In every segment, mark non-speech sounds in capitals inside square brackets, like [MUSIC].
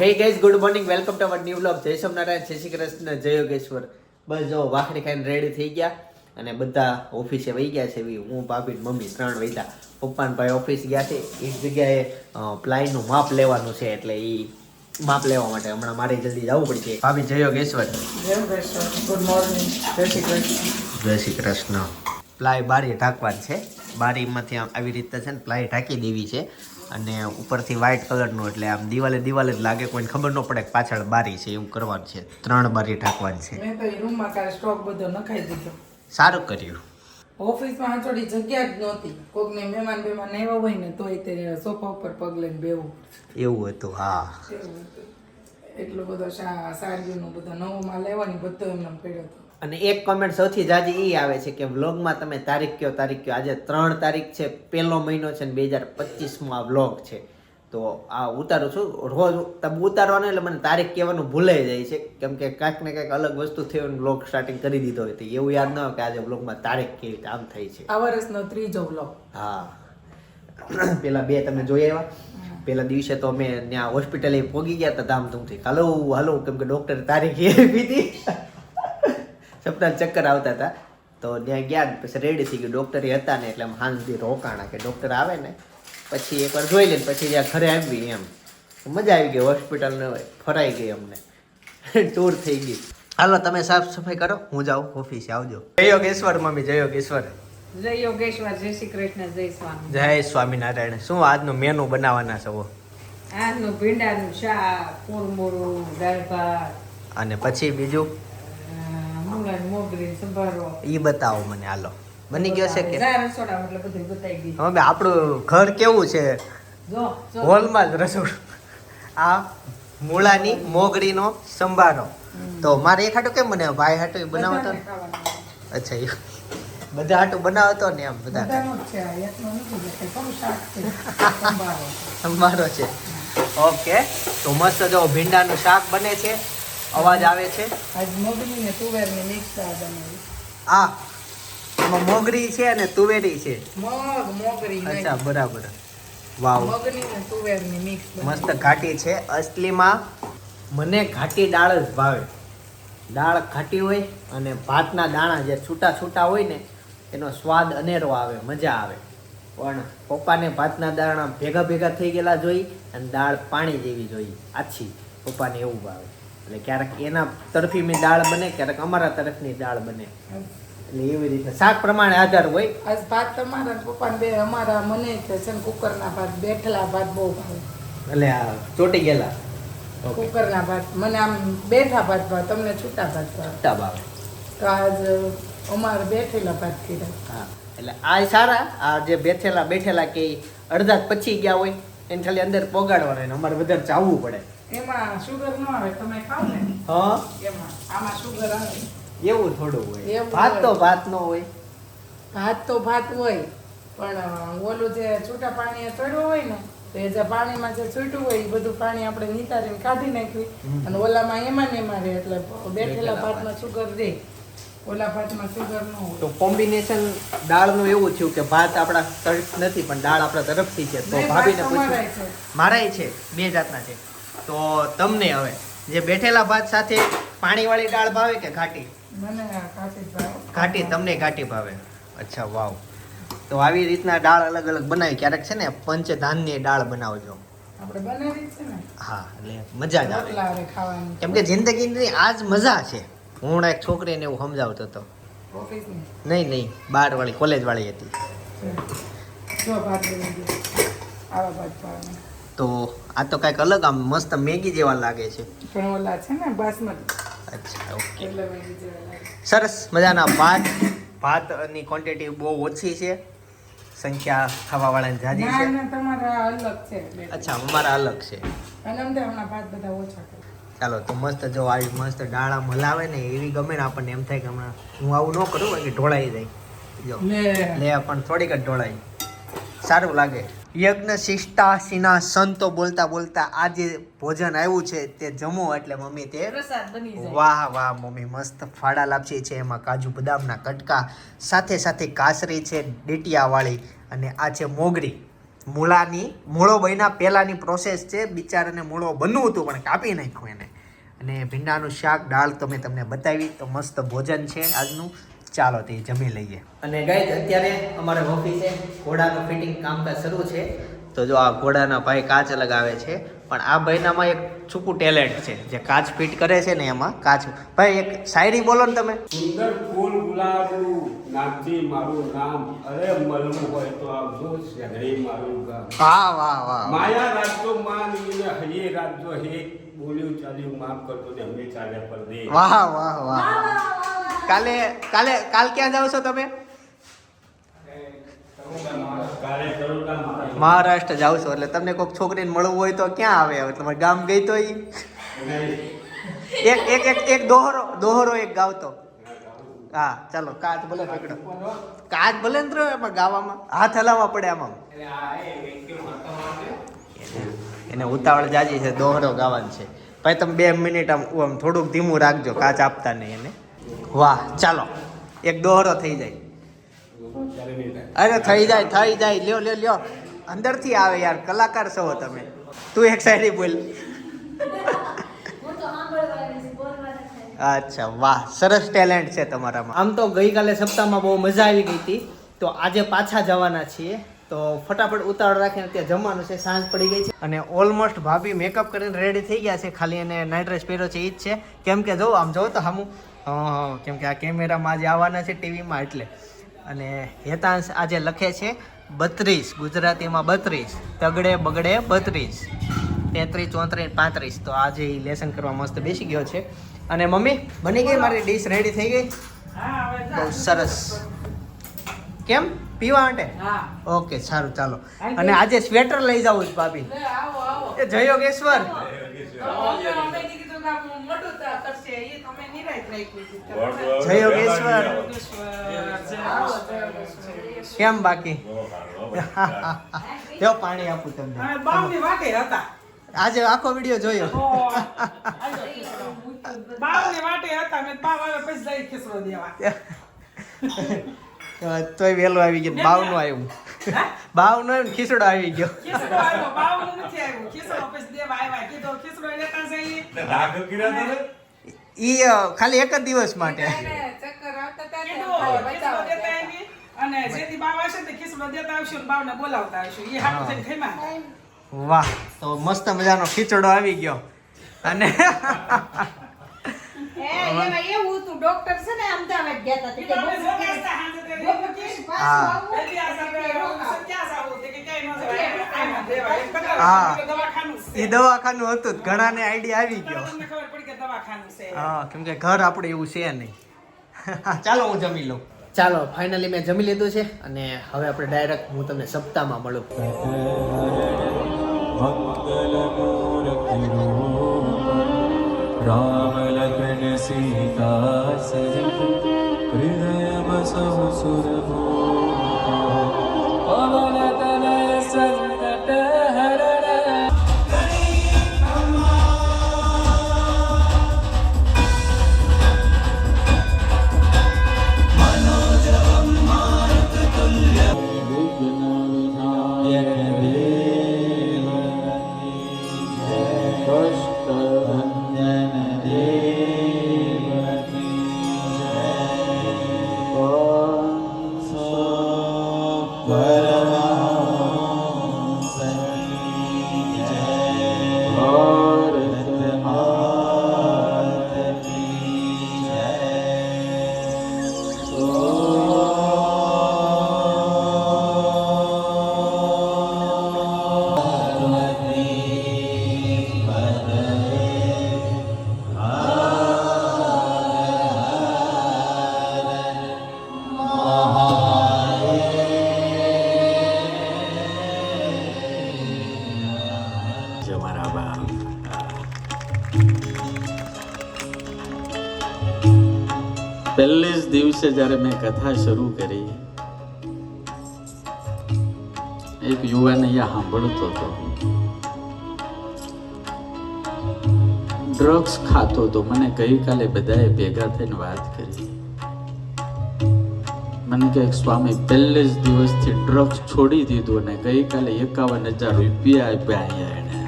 Hey guys good morning welcome to our new blog જય સોમનારાયણ જય શ્રી કૃષ્ણ જય યોગેશ્વર. બસ જો વાખડી ખાઈને રેડી થઈ ગયા અને બધા ઓફિસે વહી ગયા છે. એવી હું ભાભી મમ્મી ત્રણ વૈતા પપ્પા ને ભાઈ ઓફિસ ગયા છે. એક જગ્યાએ પ્લાયનું માપ લેવાનું છે એટલે એ માપ લેવા માટે હમણાં મારે જલ્દી જવું પડશે ભાભી જય યોગેશ્વર. ગુડ મોર્નિંગ જય શ્રી કૃષ્ણ. જય શ્રી કૃષ્ણ. પ્લાય બારી ઢાંકવાની છે. બારીમાંથી આમ આવી રીતે છે ને પ્લાય ઢાંકી દેવી છે. અને ઉપરથી વ્હાઇટ કલરનું એટલે આમ દિવાલે દિવાલે જ લાગે કોઈને ખબર ન પડે કે પાછળ બારી છે એવું કરવાનું છે. ત્રણ બારી ઢાંકવાની છે. મેં તો એ રૂમમાં કાલે સ્ટોક બધો નખાઈ દીધો. સારું કર્યું. ઓફિસમાં થોડી જગ્યા જ નહોતી. કોકને મહેમાન મહેમાન આવ્યા હોય ને તોય તે સોફા ઉપર પગ લઈને બેવું એવું હતું હા. એટલો બધો શા સાડીઓનો બધો નવો માલ લેવાની બધો એમને પડ્યો હતો. અને એક કોમેન્ટ સૌથી જાજી એ આવે છે કે વ્લોગમાં તમે તારીખ કયો તારીખ કયો? આજે ત્રણ તારીખ છે પહેલો મહિનો છે ને બે હજાર પચીસમાં આ વ્લોગ છે. તો આ ઉતારું છું. રોજ તમે ઉતારવાનું એટલે મને તારીખ કહેવાનું ભૂલાઈ જાય છે. કેમ કે કાંઈક ને કાંઈક અલગ વસ્તુ થઈ હોય વ્લોગ સ્ટાર્ટિંગ કરી દીધો હોય તો એવું યાદ ન હોય કે આજે વ્લોગમાં તારીખ કેવી રીતે આમ થઈ છે. આ વર્ષનો ત્રીજો વ્લોગ હા. [CLEARS THROAT] પેલા બે તમે જોઈ આવ્યા. પેલા દિવસે તો અમે ત્યાં હોસ્પિટલે પહોંચી ગયા હતા ધામધૂમથી. હાલો હાલો કેમ કે ડોક્ટર તારીખ એ આપી હતી. સપના ચક્કર આવતા હતા. તો ત્યાં ગયા પછી રેડી થઈ ગયું. ડૉક્ટર હતા ને એટલે હાંજથી રોકાણા કે ડૉક્ટર આવે ને પછી એકવાર જોઈ લે પછી ત્યાં ઘરે આવી એમ. મજા આવી ગઈ હોસ્પિટલને ફરાઈ ગઈ અમને. [LAUGHS] ટૂર થઈ ગઈ. હાલો તમે સાફ સફાઈ કરો. હું જાઉં ઓફિસે આવજો. જય યોગેશ્વર મમ્મી જય યોગેશ્વર. જય યોગેશ્વર જય શ્રી કૃષ્ણ જય સ્વામી. જય સ્વામિનારાયણ. શું આજનું મેનુ બનાવવાના છો? આજનું ભીંડાનું શાક કોરમોરું દાળ ભાત. અને પછી બીજું? ઈ બતાવો મને હાલો. બની ગયો છે કે? હવે આપણું ઘર કેવું છે? હોલમાં જ રસોડું. આ મૂળાની મોગડીનો સંભારો. તો મારે એક હાટું કેમ બને ભાઈ હાટું એ બનાવતો અચ્છા એ બધા હાટું બનાવતો ને એમ બધા સંભારો છે. ઓકે. તો મસ્ત જો ભીંડાનું શાક બને છે. અવાજ આવે છે? આજ ને તુવેરની મિક્સ બનાવી. આ એમાં મોગરી છે અને તુવેરી છે. મગ મોગરી. અચ્છા બરાબર. વાવ. મગની ને તુવેરની મિક્સ મસ્ત ઘાટી છે. અસલીમાં મને ઘાટી દાળ જ ભાવે. દાળ ઘાટી હોય અને ભાતના દાણા જે છૂટા છૂટા હોય ને એનો સ્વાદ અનેરો આવે મજા આવે. પણ પપ્પાને ભાતના દાણા ભેગા ભેગા થઈ ગયેલા જોઈ અને દાળ પાણી જેવી જોઈ. આછી. પપ્પાને એવું ભાવે. એટલે ક્યારેક એના તરફી મેં દાળ બને ક્યારેક અમારા તરફની દાળ બને. એટલે એવી રીતે શાક પ્રમાણે આધાર હોય. આજ ભાત તમારા પપ્પાને બે અમારા મને કે છે ને કુકરના ભાત બેઠલા ભાત બહુ ભાવે. એટલે આ ચોટી ગયેલા. કુકરના ભાત મને આમ બેઠા ભાત ભાવે તમને છૂટા ભાત ભાવે. છૂટા ભાવે. તો આજ અમારે બેઠેલા ભાત કર્યા. હા એટલે આ સારા આ જે બેઠેલા બેઠેલા કે અડધા પછી પચી ગયા હોય એને ખાલી અંદર પોગાડવાના અમારે વધારે ચાવવું પડે. એમાં સુગર ન આવે તમે ખાવ ને. હા? એમાં આમાં સુગર આવે. એવું થોડું હોય. ભાત તો ભાત નો હોય. ભાત તો ભાત હોય પણ ઓલું જે છૂટા પાણી ચડ્યું હોય ને તો એ જે પાણીમાં જે છૂટ્યું હોય એ બધું પાણી આપણે નીતારીને કાઢી નાખ્યું. અને ઓલામાં એમાં ને એમાં રહે એટલે બેઠેલા ભાતમાં સુગર દે ઓલા ભાતમાં સુગર ન હોય. તો કોમ્બિનેશન દાળનું એવું થયું કે ભાત આપણા તરફ નથી પણ દાળ આપણા તરફથી છે. તો ભાભીને પૂછ્યું. છે. મારાય છે બે જાતના છે. તો તમને હવે જે બેઠેલા ભાત સાથે પાણીવાળી દાળ ભાવે કે ઘાટી. ઘાટી તમને ઘાટી ભાવે. અચ્છા વાવ. તો આવી રીતના દાળ અલગ અલગ બનાવી. ક્યારેક છે ને પંચધાનની દાળ બનાવજો. હા એટલે મજા જ આવે. કેમ કે જિંદગીની આ જ મજા છે. હું એક છોકરીને એવું સમજાવતો હતો. નહીં નહીં બાર વાળી કોલેજ વાળી હતી ભાત ભાત તો આ તો કાંઈક અલગ આમ મસ્ત મેગી જેવા લાગે છે. પણ ઓલા છે ને બાસમતી. અચ્છા ઓકે. સરસ મજાના ભાત. ભાતની ક્વોન્ટિટી બહુ ઓછી છે. સંખ્યા ખાવાવાળાની જાજી છે. ના તમારા અલગ છે અચ્છા અમારા અલગ છે. અને અમને હમણાં ભાત બધા ઓછા કરે. ચાલો તો મસ્ત જો આવી મસ્ત ડાળા મલાવે ને એવી ગમે ને આપણને એમ થાય કે હમણાં હું આવું ન કરું બાકી ઢોળાઈ જાય. જો લે. લે પણ થોડીક જ ઢોળાઈ. સારું લાગે. યજ્ઞ શિષ્ટાસીના સંતો બોલતા બોલતા આ જે ભોજન આવ્યું છે તે જમો એટલે મમ્મી તે વાહ વાહ મમ્મી મસ્ત ફાડા લાપસી છે. એમાં કાજુ બદામના કટકા સાથે સાથે કાસરી છે ડેટિયાવાળી અને આ છે મોગરી. મૂળાની મૂળો બન્યા પહેલાંની પ્રોસેસ છે. બિચારાને મૂળો બનવું હતું પણ કાપી નાખ્યું એને. અને ભીંડાનું શાક દાળ તો મેં તમને બતાવી તો મસ્ત ભોજન છે આજનું. ચાલો તે જમી લઈએ. અને ગાઈઝ અત્યારે અમારે ઓફિસે ઘોડાનું ફિટિંગ કામકાજ શરૂ છે. તો જો આ ઘોડાના ભાઈ કાચ લગાવે છે પણ આ ભાઈનામાં એક છૂપું ટેલેન્ટ છે જે કાચ ફિટ કરે છે ને એમાં કાચ. ભાઈ એક શાયરી બોલો ને તમે. સુંદર ફૂલ ગુલાબનું નામથી મારું નામ અરે મળવું હોય તો આવજો શહેરે મારું ગામ. વાહ વાહ વાહ માયા રાજ્યો માન વિને હૈયે રાજ્યો હે બોલ્યું ચાલ્યું માફ કરતો ને અમે ચાલ્યા પરદેશ વાહ વાહ વાહ. કાલે કાલે કાલ ક્યાં જાવ છો તમે? મહારાષ્ટ્ર જાવ છો એટલે તમને કોઈક છોકરીને મળવું હોય તો ક્યાં આવે? હવે તમારે ગામ ગઈ તો ઈ? એક એક એક એક દોહરો દોહરો એક ગાવતો. હા ચાલો કાચ ભલે પકડો. કાચ ભલે ને રહ્યો એમાં ગાવામાં. હાથ હલાવવા પડે આમાં. એને ઉતાવળ જાજી છે દોહરો ગાવાનું છે. ભાઈ તમે બે મિનિટ આમ આમ થોડુંક ધીમું રાખજો કાચ આપતા નહીં એને. વાહ ચાલો. એક દોહરો થઈ જાય. અરે થઈ જાય થઈ જાય. લ્યો લ્યો લ્યો. અંદરથી આવે યાર કલાકાર છો તમે. તું એક સાઈડ બોલ. અચ્છા વાહ સરસ ટેલેન્ટ છે તમારામાં. આમ તો ગઈકાલે સપ્તાહમાં બહુ મજા આવી ગઈ હતી. તો આજે પાછા જવાના છીએ. તો ફટાફટ ઉતાવળ રાખીને ત્યાં જમવાનું છે સાંજ પડી ગઈ છે. અને ઓલમોસ્ટ ભાભી મેકઅપ કરીને રેડી થઈ ગયા છે. ખાલી એને નાઇટ ડ્રેસ પહેર્યો છે એ જ છે. કેમ કે જો આમ જો તો હામું હા કેમ કે આ કેમેરામાં આજે આવવાના છે ટીવીમાં એટલે. અને હેતાંશ આજે લખે છે બત્રીસ ગુજરાતીમાં બત્રીસ તગડે બગડે બત્રીસ. તેત્રીસ ચોત્રીસ પાંત્રીસ. તો આજે એ લેસન કરવા મસ્ત બેસી ગયો છે. અને મમ્મી બની ગઈ મારી ડીશ રેડી થઈ ગઈ. બહુ સરસ. કેમ? પીવા માટે? ઓકે સારું ચાલો. અને આજે સ્વેટર લઈ જાઉં છું ભાભી. જય યોગેશ્વર તો અમે અમે કીધું કે આમ મોટું તા કરશે એ તમે નિરાંત રાખ્યું છે. જય યોગેશ્વર. કેમ બાકી? જો પાણી આપું તમને. અમે બાવની વાટે હતા આજે આખો વીડિયો જોયો. ઓ, વેલો આવી ગયો. વાટે હતા મેં બાવ આવે પછી જઈ ખીસડો દેવા તોય વહેલું આવી ગયું બાવનું આવ્યું. બાવ ને ખીચડો આવી ગયો ખીસડો ઈ ખાલી એક જ દિવસ માટે. અને જેથી બાવ આવશે ને તે ખીસડો દેતા આવશું ને બાવને બોલાવતા આવશું. એ હાટું થઈને ખઈમાં. વાહ તો મસ્ત મજાનો ખીચડો આવી ગયો. અને [LAUGHS] એવું હતું ડોક્ટર ને હા એ દવાખાનું હતું ઘણાને આઈડિયા આવી ગયો હા કેમ કે ઘર આપણે એવું છે નહીં ચાલો હું જમી લઉં ચાલો ફાઇનલી મેં જમી લીધું છે અને હવે આપણે ડાયરેક્ટ હું તમને સપ્તાહમાં મળું ભક્ત सीता सहित हृदय बसहु सुरभो જ્યારે મેં કથા શરૂ કરી. એક યુવાન અહીંયા સાંભળતો હતો. ડ્રગ્સ ખાતો હતો. મને ગઈકાલે બધાએ ભેગા થઈને વાત કરી. મને કહે, સ્વામી, પહેલે જ દિવસથી ડ્રગ્સ છોડી દીધું અને ગઈકાલે એકાવન હજાર રૂપિયા આપ્યા અહીંયા એને.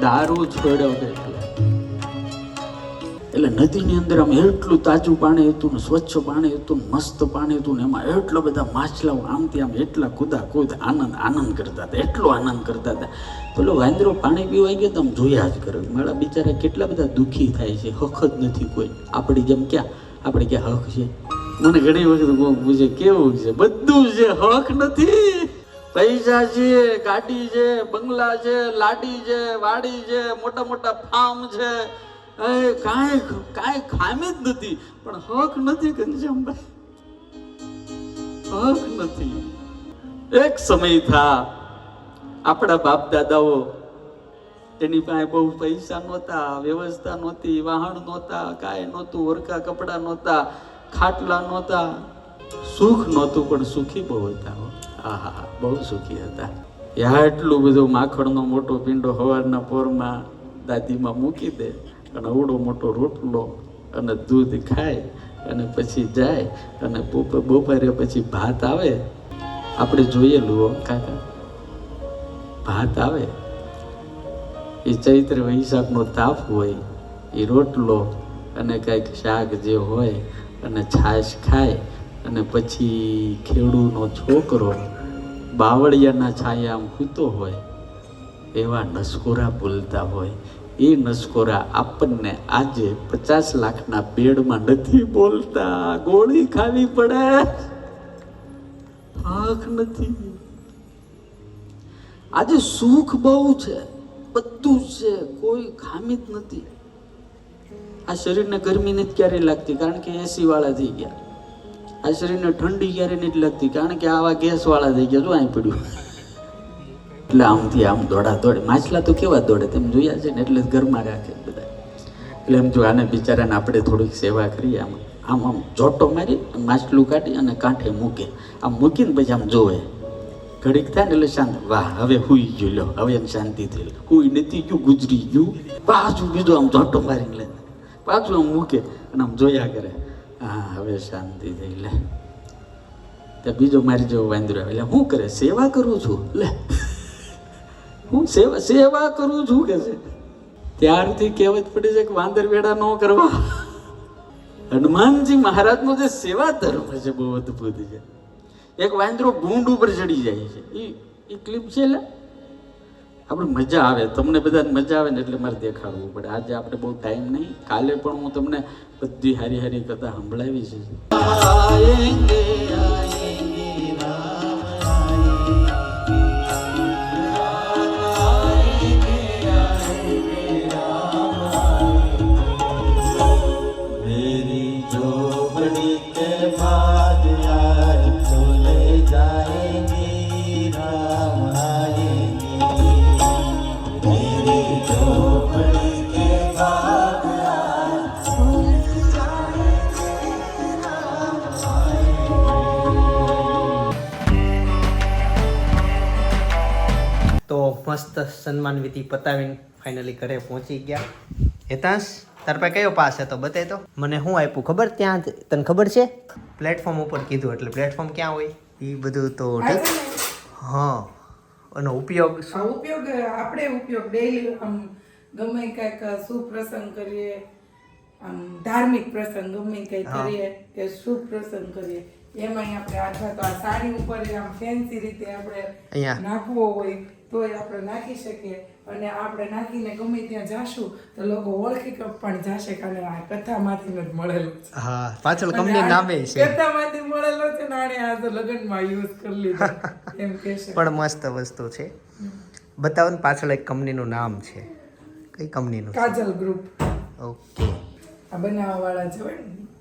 દારૂ છોડ્યો કે એટલે નદીની અંદર આમ એટલું તાજું પાણી હતું ને સ્વચ્છ પાણી હતું ને મસ્ત પાણી હતું ને એમાં એટલા બધા માછલાઓ આમથી આમ એટલા કુદા કુદ આનંદ આનંદ કરતા હતા, એટલો આનંદ કરતા હતા. પેલો વાંદરો પાણી પીવાઈ ગયો તો આમ જોયા જ કરે. મારા બિચારા કેટલા બધા દુઃખી થાય છે, હક જ નથી કોઈ. આપણી જેમ ક્યાં? આપણે ક્યાં હક છે? મને ઘણી વખત પૂછે, કેવું છે? બધું છે, હક નથી. પૈસા છે, ગાડી છે, બંગલા છે, લાડી છે, વાડી છે, મોટા મોટા ફાર્મ છે. કાંઈ કાંઈ ખામી જ નથી. પણ હક નથી ઘનશ્યામભાઈ. હક નથી. એક સમય થા, આપણા બાપ દાદાઓ એની પાસે બહુ પૈસા નહોતા, વ્યવસ્થા નહોતી, વાહન નહોતા, કાંઈ નહોતું ઓરકા કપડાં નહોતા, ખાટલા નહોતા. સુખ નહોતું, પણ સુખી બહુ હતા. આહા બહુ સુખી હતા. યા એટલું બધું માખણનો મોટો પીંડો સવારના પોરમાં દાદીમાં મૂકી દે. અને અવડો મોટો રોટલો અને દૂધ ખાય અને પછી જાય અને બપો- બપોરે પછી ભાત આવે. આપણે જોયેલું હો કાકા. ભાત આવે. એ ચૈત્ર વૈશાખનો તાપ હોય, એ રોટલો અને કંઈક શાક જે હોય અને છાશ ખાય અને પછી ખેડૂનો છોકરો બાવળિયાના છાયામાં સૂતો હોય, એવા નસકોરા બોલતા હોય એ નસકોરા આપણને આજે પચાસ લાખના બેડમાં નથી બોલતા. ગોળી ખાવી પડે. આંખ નથી. આજે સુખ બહુ છે. બધું છે. કોઈ ખામી જ નથી. આ શરીરને ગરમી નથી ક્યારેય લાગતી, કારણ કે એસી વાળા થઈ ગયા. આ શરીરને ઠંડી ક્યારે નથી લાગતી, કારણ કે આવા ગેસ વાળા થઈ ગયા. જો અહીં પડ્યું? એટલે આમથી આમ દોડા દોડે. માછલા તો કેવા દોડે તેમ જોયા છે ને, એટલે ઘરમાં રાખે બધા. એટલે એમ જો આને બિચારાને આપણે થોડીક સેવા કરીએ, આમ આમ આમ ચોટો મારી માછલું કાઢી અને કાંઠે મૂકે. આમ મૂકીને પછી આમ જોવે. ઘડીક થાય ને એટલે શાંત, વાહ, હવે હુઈ ગયો લો હવે એમ શાંતિ થઈ હુઈ નથી ગયું, ગુજરી ગયું. પાછું બીજું આમ ચોટો મારીને લે પાછું આમ મૂકે અને આમ જોયા કરે. હા, હવે શાંતિ થઈ લે. ત્યાં બીજો મારી જેવો વાંદરો એટલે હું કરે? સેવા કરું છું, લે. હું સેવા સેવા કરું છું કે છે? ત્યારથી કહેવત પડી છે કે વાંદર વેડા ન કરવા. હનુમાનજી મહારાજનો જે સેવા ધર્મ છે બહુ અદભુત છે. એક વાંદરો ભૂંડ ઉપર ચડી જાય છે. એ એ ક્લિપ છે એટલે આપણે મજા આવે. તમને બધાને મજા આવે ને એટલે મારે દેખાડવું પડે. આજે આપણે બહુ ટાઈમ નહીં. કાલે પણ હું તમને બધી હારી હારી કથા સંભળાવી છે. झोपड़ी के बाद आज चले जाएंगे राम आएंगे मेरी झोपड़ी के बाद તો મસ્ત સન્માન વિધિ પતાવીને ફાઇનલી ઘરે પહોંચી ગયા હેતાંશ તાર પાસે કયો પાસ હતો બતાય તો? મને શું આપ્યું? ખબર ત્યાં તને ખબર છે? પ્લેટફોર્મ ઉપર કીધું એટલે પ્લેટફોર્મ ક્યાં હોય? એ બધું તો હા એનો ઉપયોગ શું? ઉપયોગ આપણે ઉપયોગ ડેઈલી આમ ગમે કંઈક શુભ પ્રસંગ કરીએ આમ ધાર્મિક પ્રસંગ ગમે કંઈક કરીએ કે શુભ પ્રસંગ કરીએ એમાં આપણે અથવા તો આ સાડી ઉપર આમ ફેન્સી રીતે આપણે નાખવો હોય તોય આપણે નાખી શકીએ. અને આપણે નાખીને ગમે ત્યાં જાશું તો લોકો ઓળખી પણ જાશે કારણ આ કથામાંથી જ મળેલું છે. હા પાછળ કંપની નામે છે. કથામાંથી મળેલો છે ને આ તો લગ્નમાં યુઝ કરી લીધો. [LAUGHS] એમ કહેશે પણ મસ્ત વસ્તુ છે. બતાવો ને પાછળ એક કંપનીનું નામ છે. કઈ કંપનીનું કાજલ ગ્રુપ. ઓકે. આ બનાવવાવાળા છે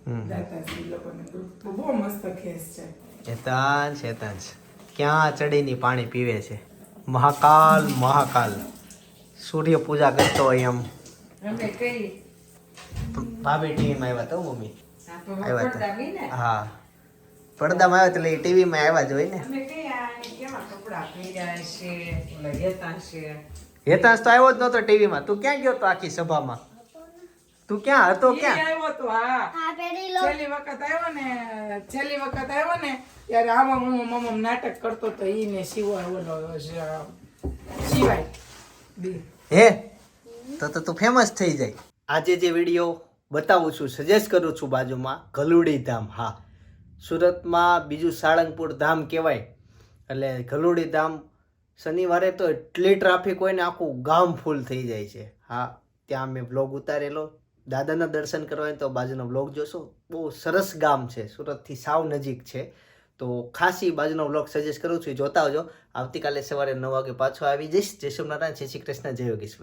ને દાતાશ્રી લોકોને ગ્રુપ. બહુ મસ્ત ખેસ છે. હેતાંશ હેતાંશ ક્યાં ચડીની પાણી પીવે છે? મહાકાલ મહાકાલ. સૂર્ય પૂજા કરતો હોય એમ. અમે કઈ? ભાભી ટીવીમાં આવ્યા તો મમ્મી આવ્યા પડદા હતા હા. પડદામાં આવ્યા એટલે ટીવીમાં આવ્યા જ હોય ને. હેતાંશ તો આવ્યો જ નહોતો ટીવીમાં. તું ક્યાં ગયો તો આખી સભામાં? તું ક્યાં હતો ક્યાં? આવ્યો તો હા. છેલ્લી વખત આવ્યો ને છેલ્લી વખત આવ્યો ને ત્યારે આમાં હું મમ્મ નાટક કરતો તો ઈ ને શિવાય ઓલો સિવાય હે? તો તો તું ફેમસ થઈ જાય. આજે જે વીડિયો બતાવું છું સજેસ્ટ કરું છું બાજુમાં, ગલુડી ધામ. હા. સુરતમાં બીજું સાળંગપુર ધામ કહેવાય. એટલે ગલુડી ધામ શનિવારે તો એટલી ટ્રાફિક હોય ને આખું ગામ ફૂલ થઈ જાય છે. હા, ત્યાં મેં બ્લોગ ઉતારેલો. દાદાના દર્શન કરવા તો બાજુનો બ્લોગ જોશો. બહુ સરસ ગામ છે. સુરતથી સાવ નજીક છે. તો ખાસી બાજુનો બ્લોગ સજેસ્ટ કરું છું જોતા આવજો. આવતીકાલે સવારે નવ વાગે પાછો આવી જઈશ. જય સોમનારાયણ, જય શ્રી કૃષ્ણ, જય યોગેશ્વર.